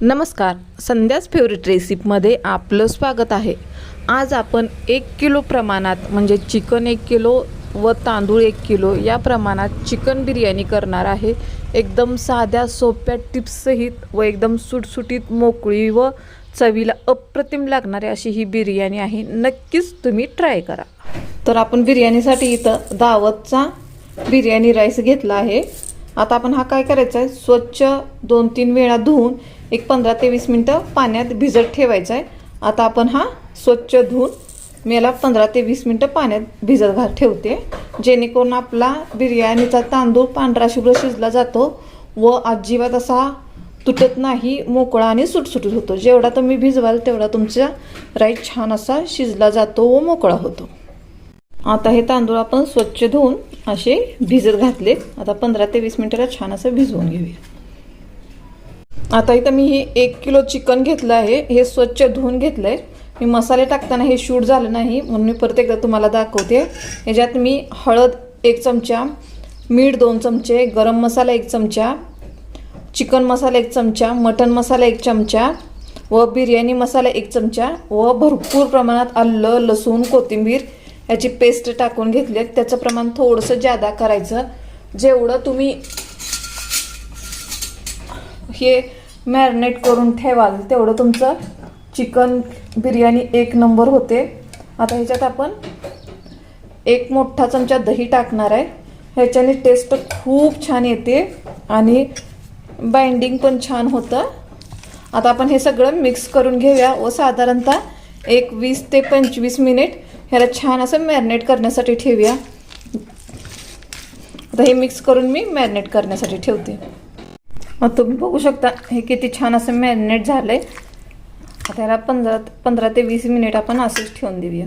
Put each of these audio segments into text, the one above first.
नमस्कार. संध्याच फेवरेट रेसिपमध्ये आपलं स्वागत आहे. आज आपण एक किलो प्रमाणात म्हणजे चिकन एक किलो व तांदूळ एक किलो या प्रमाणात चिकन बिर्याणी करणार आहे. एकदम साध्या सोप्या टिप्ससहित व एकदम सुटसुटीत मोकळी व चवीला अप्रतिम लागणारी अशी ही बिर्याणी आहे. नक्कीच तुम्ही ट्राय करा. तर आपण बिर्याणीसाठी इथं दावतचा बिर्याणी राईस घेतला आहे. आता आपण हा काय करायचा आहे? स्वच्छ दोन तीन वेळा धुवून एक पंधरा ते वीस मिनटं पाण्यात भिजत ठेवायचा आहे. आता आपण हा स्वच्छ धुवून मी याला पंधरा ते वीस मिनटं पाण्यात भिजत घाल ठेवते. जेणेकरून आपला बिर्याणीचा तांदूळ पांढरा शुभ्र शिजला जातो व अजिबात असा तुटत नाही मोकळा आणि सुटसुटीत होतो. जेवढा तुम्ही भिजवाल तेवढा तुमचा राईस छान असा शिजला जातो व मोकळा होतो. आता हे तांदूळ आपण स्वच्छ धुवून असे भिजत घातले आता पंधरा ते वीस मिनटाला छान असं भिजवून घेऊया. आता इथं मी हे एक किलो चिकन घेतलं आहे. हे स्वच्छ धुवून घेतलंय. मी मसाले टाकताना हे शूट झालं नाही. म्हणून मी परत एकदा तुम्हाला दाखवते. ह्याच्यात मी हळद एक चमचा मीठ दोन चमचे गरम मसाला एक चमचा चिकन मसाला एक चमचा मटन मसाला एक चमचा व बिर्याणी मसाला एक चमचा व भरपूर प्रमाणात आलं लसूण कोथिंबीर याची पेस्ट टाकून घेतली आहे. त्याचं प्रमाण थोडंसं जादा करायचं. जेवढं तुम्ही हे मॅरिनेट करून ठेवाल तेवढं तुमचं चिकन बिर्याणी एक नंबर होते. आता ह्याच्यात आपण एक मोठा चमचा दही टाकणार आहे. ह्याच्याने टेस्ट खूप छान येते आणि बाइंडिंग पण छान होतं. आता आपण हे सगळं मिक्स करून घेऊया व साधारणतः एक वीस ते पंचवीस मिनिट ह्याला छान असं मॅरिनेट करण्यासाठी ठेवूया. आता हे मिक्स करून मी मॅरिनेट करण्यासाठी ठेवते. मग तुम्ही बघू शकता हे किती छान असं मॅरिनेट झालं आहे आता ह्याला पंधरा पंधरा ते वीस मिनिट आपण असंच ठेवून देऊया.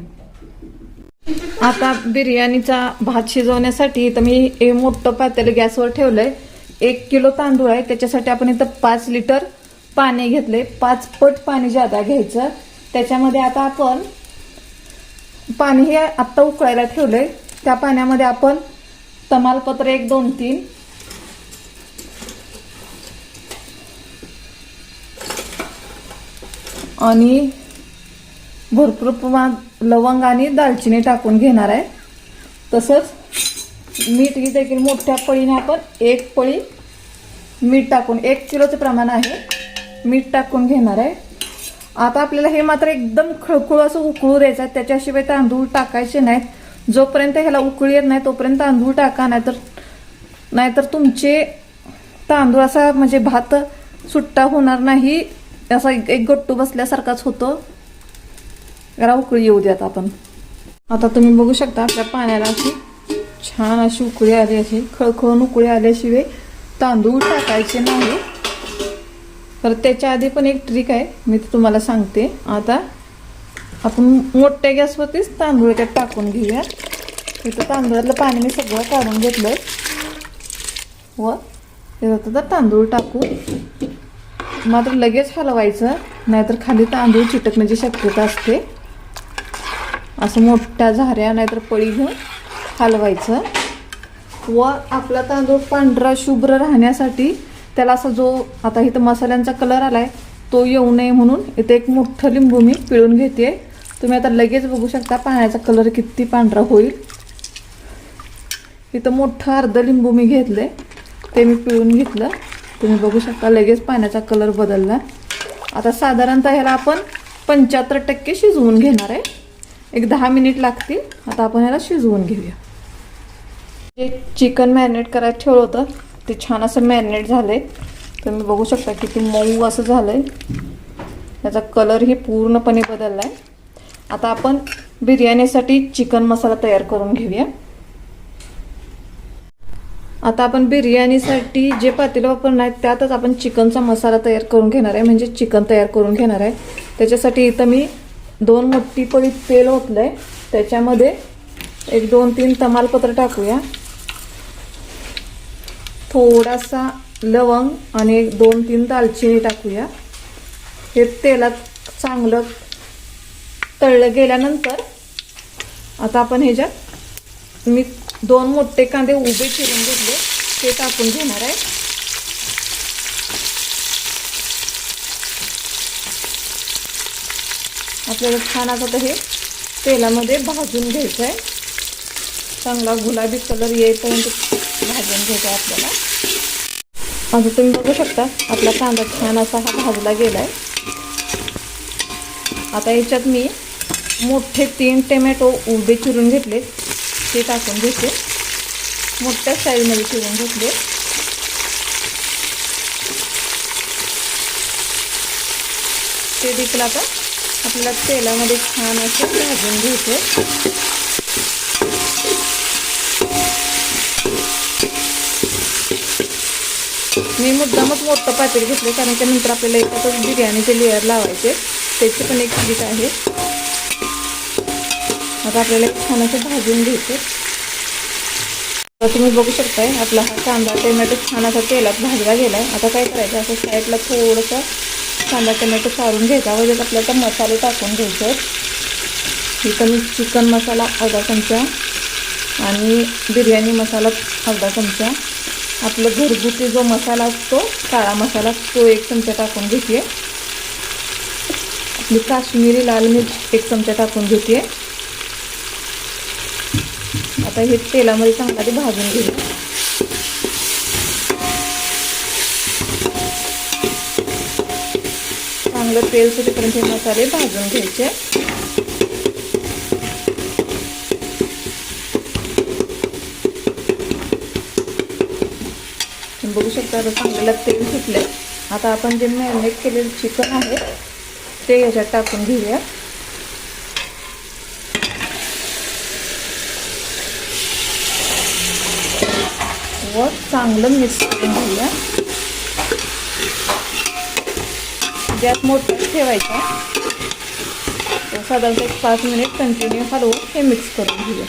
आता बिर्याणीचा भात शिजवण्यासाठी तर मी हे मोठं पातेल गॅसवर ठेवलंय. एक किलो तांदूळ आहे त्याच्यासाठी आपण इथं पाच लिटर पाणी घेतले पाच पट पाणी जादा घ्यायचं. त्याच्यामध्ये आता आपण पाणी हे आत्ता उकळायला ठेवलंय. त्या पाण्यामध्ये आपण तमालपत्र एक दोन तीन आणि भरपूर प्रमाणात लवंग आणि दालचिनी टाकून घेणार आहे. तसंच मीठ ही देखील मोठ्या पळीने आपण एक पळी मीठ टाकून एक किलोचं प्रमाण आहे मीठ टाकून घेणार आहे. आता आपल्याला हे मात्र एकदम खळखळ असं उकळू द्यायचं आहे. त्याच्याशिवाय तांदूळ टाकायचे नाहीत. जोपर्यंत ह्याला उकळी येत नाही तोपर्यंत तांदूळ टाका नाहीतर नाहीतर तुमचे तांदूळ असा म्हणजे भात सुट्टा होणार नाही. असा एक एक गट्टू बसल्यासारखाच होतो. जरा उकळी येऊ द्यात आपण. आता तुम्ही बघू शकता आपल्या पाण्याला अशी छान अशी उकळी आली अशी खळखळून उकळी आल्याशिवाय तांदूळ टाकायचे नाही. तर त्याच्या आधी पण एक ट्रिक आहे. मी तुम्हाला सांगते. आता आपण मोठ्या गॅसवरतीच तांदूळ त्यात टाकून घेऊया. तिथं तांदूळातलं पाणी मी सगळं काढून घेतलंय. व त्याच्यात आता तांदूळ टाकू. मात्र लगेच हलवायचं नाहीतर खाली तांदूळ चिटकण्याची म्हणजे शक्यता असते. असं मोठ्या झाऱ्या नाहीतर पळी घेऊन हलवायचं. व आपला तांदूळ पांढरा शुभ्र राहण्यासाठी त्याला असा जो आता इथं मसाल्यांचा कलर आला आहे तो येऊ नये म्हणून इथे एक मोठं लिंबू मी पिळून घेते. तुम्ही आता लगेच बघू शकता पाण्याचा कलर किती पांढरा होईल. इथं मोठं अर्ध लिंबू मी घेतलं ते मी पिळून घेतलं. तुम्ही बघू शकता लगेच पाण्याचा कलर बदलला आता साधारणतः ह्याला आपण पंच्याहत्तर टक्के शिजवून घेणार आहे. एक दहा मिनिट लागतील. आता आपण ह्याला शिजवून घेऊया. जे चिकन मॅरिनेट करायला ठेवलं होतं ते छान असं मॅरिनेट आहे तुम्ही बघू शकता किती मऊ असं झालं आहे त्याचा कलरही पूर्णपणे बदलला आहे आता आपण बिर्याणीसाठी चिकन मसाला तयार करून घेऊया. आता आपण बिर्याणीसाठी जे पातेलं वापरणार आहे त्यातच आपण चिकनचा मसाला तयार करून घेणार आहे. म्हणजे चिकन तयार करून घेणार आहे. त्याच्यासाठी इथं मी दोन मोठी पळी तेल आहे त्याच्यामध्ये एक दोन तीन तमालपत्र टाकूया. थोडासा लवंग आणि एक दोन तीन दालचिनी टाकूया. हे तेलात चांगलं तळलं गेल्यानंतर आता आपण ह्याच्यात मी दोन मोठे कांदे उभे चिरून घेतले. ते टाकून घेणार आहे. आपल्याला छान असं तर हे तेलामध्ये भाजून घ्यायचं आहे. चांगला गुलाबी कलर येईपर्यंत भाजून घ्यायचं आहे आपल्याला. आता तुम्ही बघू शकता आपला कांदा छान असा हा भाजला गेला आहे आता याच्यात मी मोठे तीन टोमॅटो उभे चिरून घेतले ते टाकून घेते. मोठ्या साईजमध्ये चिरून घेतले. ते देखील आता आपल्याला तेलामध्ये छान असं भाजून घ्यायचे. मी मुद्दामच मोठं पातेल घेतलं कारण त्यानंतर आपल्याला एकाच बिर्याणीचे लेअर लावायचे. त्याची पण एक ट्रिक आहे. आता आपल्याला एक छान असं भाजून घ्यायचे. आता तुम्ही बघू शकताय आपला हा कांदा टोमॅटो छान असा तेलात भाजला गेला आहे आता काय करायचं असं साईडला थोडंसं कांदा टोमॅटो सारून घ्यायचा. वगैरे आपल्याला मसाले टाकून घ्यायचे इथं मी चिकन मसाला अर्धा चमचा आणि बिर्याणी मसाला अर्धा चमचा. आपलं घरगुती जो मसाला असतो काळा मसाला तो एक चमचा टाकून घेते आपली काश्मीरी लाल मिर्च एक चमचा टाकून घेते आता हे तेलामध्ये चांगला ते भाजून घेऊ. चांगलं तेल सुटेपर्यंत हे मसाले भाजून घ्यायचे. बघू शकता आता चांगल्याला तेल सुटले आता आपण जे मॅरिनेट केलेलं चिकन आहे ते याच्यात टाकून घेऊया. व चांगलं मिक्स करून घेऊया. गॅस मोठा ठेवायचा. साधारणतः एक पाच मिनिट कंटिन्यू हलवून हे मिक्स करून घेऊया.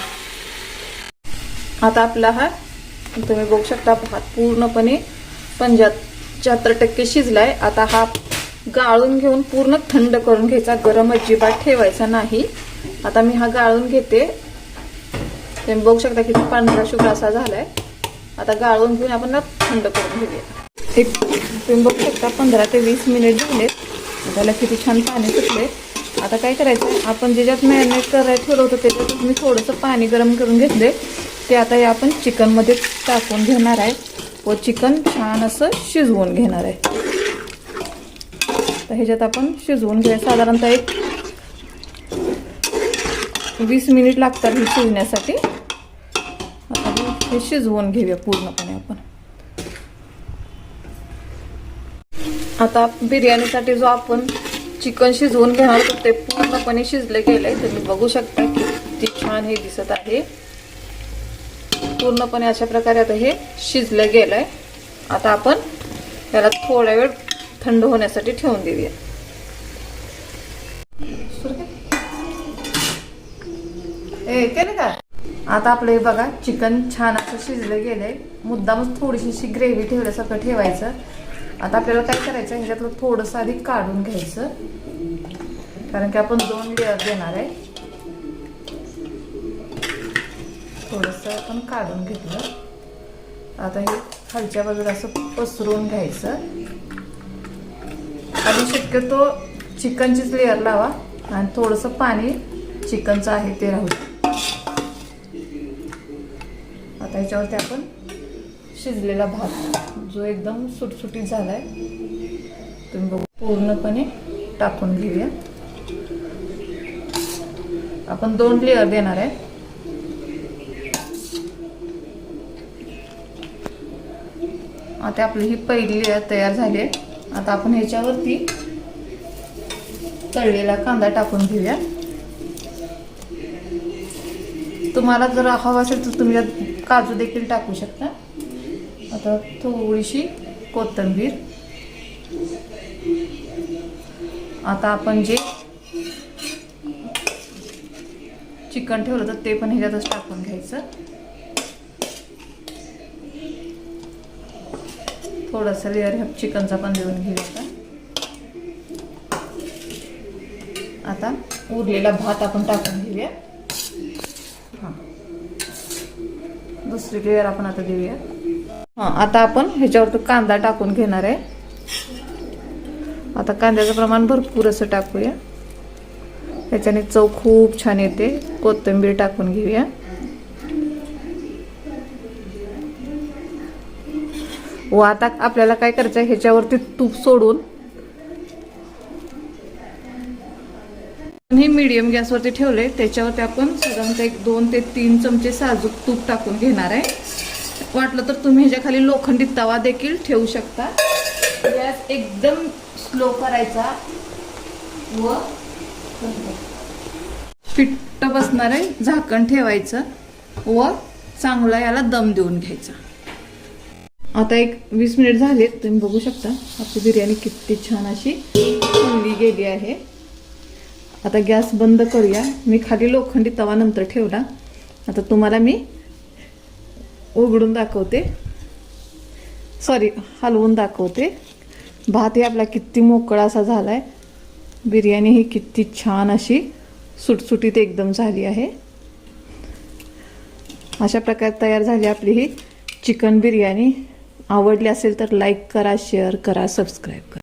आता आपला हा तुम्ही बघू शकता भात पूर्णपणे पंच्याहत्तर टक्के शिजलाय. आता हा गाळून घेऊन पूर्ण थंड करून घ्यायचा. गरम अजिबात ठेवायचा नाही. आता मी हा गाळून घेते. तुम्ही बघू शकता किती पांढरा शुभ्र असा झालाय. आता गाळून घेऊन आपण थंड करून घेऊया. एक तुम्ही बघू शकता पंधरा ते वीस मिनिट झाले त्याला किती छान पाणी सुटले आता काय करायचं आपण ज्याच्यात मॅरिनेट करायला ठेवलं होतं त्याच्यात मी थोडंसं पाणी गरम करून घेतले ते आता हे आपण चिकनमध्ये टाकून घेणार आहे. व चिकन छान असं शिजवून घेणार आहे. तर ह्याच्यात आपण शिजवून घेऊया साधारणतः एक वीस मिनिट लागतात हे शिजण्यासाठी. हे शिजवून घेऊया पूर्णपणे आपण. आता बिर्याणीसाठी जो आपण चिकन शिजवून घेणार होतो ते पूर्णपणे शिजले गेलंय तुम्ही बघू शकता किती छान हे दिसत आहे. पूर्णपणे अशा प्रकारे आता हे शिजलं गेलंय आता आपण त्याला थोडा वेळ थंड होण्यासाठी ठेवून देऊया. ए केलं का? आता आपलं हे बघा चिकन छान असं शिजलं गेलंय. मुद्दामच थोडीशी ग्रेव्ही ठेवल्यासारखं ठेवायचं. आता आपल्याला काय करायचं ह्याच्यातलं थोडंसं आधी काढून घ्यायचं. कारण की आपण दोन लेअर देणार आहे. थोडंसं आपण काढून घेतलं. आता हे खालच्या बाजूला असं पसरून घ्यायचं. आणि शक्यतो चिकनचीच लेअर लावा आणि थोडंसं पाणी चिकनचं आहे ते राहू ह्याच्यावरती आपण शिजलेला भात जो एकदम सुटसुटीत झाला आहे तुम्ही बघू पूर्णपणे टाकून घेऊया. आपण दोन लेअर देणार आहे. आता आपली ही पहिली लेअर तयार झाली आहे. आता आपण ह्याच्यावरती तळलेला कांदा टाकून घेऊया. तुम्हाला जर हवा असेल तर तुम्ही काजू देखील टाकू शकता. आता थोडीशी कोथिंबीर. आता आपण जे चिकन ठेवलं तर ते पण ह्याच्यातच टाकून घ्यायचं. थोडासा लेअर ह्या चिकनचा पण देऊन घेऊया आता उरलेला भात आपण टाकून घेऊया हां दुसरी लेअर आपण आता देऊया हां आता आपण ह्याच्यावर कांदा टाकून घेणार आहे. आता कांद्याचं प्रमाण भरपूर असं टाकूया. त्याच्याने चव खूप छान येते. कोथिंबीर टाकून घेऊया. व आता आपल्याला काय करायचं आहे ह्याच्यावरती तूप सोडून हे मीडियम गॅसवरती ठेवले त्याच्यावरती आपण साधारणतः एक दोन ते तीन चमचे साजूक तूप टाकून घेणार आहे. वाटलं तर तुम्ही ह्याच्या खाली लोखंडी तवा देखील ठेवू शकता. गॅस एकदम स्लो करायचा व फिट्ट बसणार आहे झाकण ठेवायचं व चांगला याला दम देऊन घ्यायचा. आता एक वीस मिनिट झाले तुम्ही बघू शकता. आपली बिर्याणी किती छान अशी फुलली गेली आहे. आता गॅस बंद करूया. मी खाली लोखंडी तवा नंतर ठेवला. आता तुम्हाला मी उघडून दाखवते. सॉरी हलवून दाखवते. भात ही आपला किती मोकळा असा झाला आहे बिर्याणी ही किती छान अशी सुटसुटीत एकदम झाली आहे. अशा प्रकारे तयार झाली आपली ही चिकन बिर्याणी. आवडली असेल तर लाईक करा शेअर करा सबस्क्राईब करा.